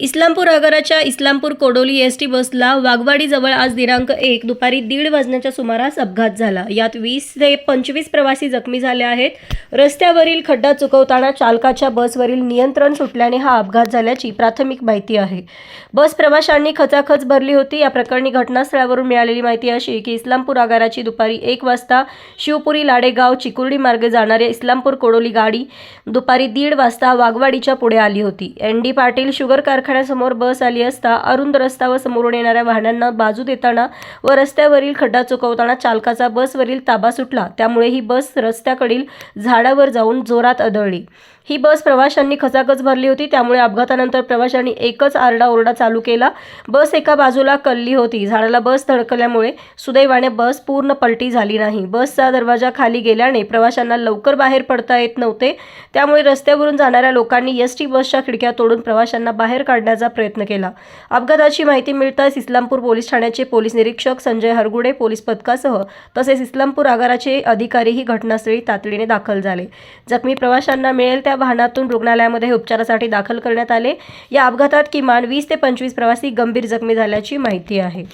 इस्लामपूर आगाराच्या Islampur Kodoli S T बसला वाघवाडीजवळ आज दिनांक एक दुपारी दीड वाजण्याच्या सुमारास अपघात झाला. यात वीस ते पंचवीस प्रवासी जखमी झाले आहेत. रस्त्यावरील खड्डा चुकवताना चालकाच्या बसवरील नियंत्रण सुटल्याने हा अपघात झाल्याची प्राथमिक माहिती आहे. बस प्रवाशांनी खचाखच भरली होती. या प्रकरणी घटनास्थळावरून मिळालेली माहिती अशी की इस्लामपूर आगाराची दुपारी एक वाजता शिवपुरी लाडेगाव चिकुर्डी मार्गे जाणारी इस्लामपूर कोडोली गाडी दुपारी दीड वाजता वाघवाडीच्या पुढे आली होती. एन डी पाटील शुगर कारखाना कारखान्यासमोर बस आली असता अरुंद रस्ता व समोरून येणाऱ्या वाहनांना बाजू देताना व रस्त्यावरील खड्डा चुकवताना चालकाचा बसवरील ताबा सुटला. त्यामुळे ही बस रस्त्याकडील झाडावर जाऊन जोरात आदळली. ही बस प्रवाशांनी खचाखच भरली होती. त्यामुळे अपघातानंतर प्रवाशांनी एकच आरडाओरडा चालू केला. बस एका बाजूला कल्ली होती. झाडाला बस धडकल्यामुळे सुदैवाने बस पूर्ण पलटी झाली नाही. बसचा दरवाजा खाली गेल्याने प्रवाशांना लवकर बाहेर पडता येत नव्हते. त्यामुळे रस्त्यावरून जाणाऱ्या लोकांनी एस टी बसच्या खिडक्या तोडून प्रवाशांना बाहेर काढण्याचा प्रयत्न केला. अपघाताची माहिती मिळताच इस्लामपूर पोलीस ठाण्याचे पोलीस निरीक्षक संजय हरगुडे पोलीस पथकासह तसेच इस्लामपूर आगाराचे अधिकारीही घटनास्थळी तातडीने दाखल झाले. जखमी प्रवाशांना मिळेल त्या वाहनातून रुग्णालयामध्ये उपचारासाठी दाखल करण्यात आले. या अपघातात किमान वीस ते पंचवीस प्रवासी गंभीर जखमी झाल्याची माहिती आहे.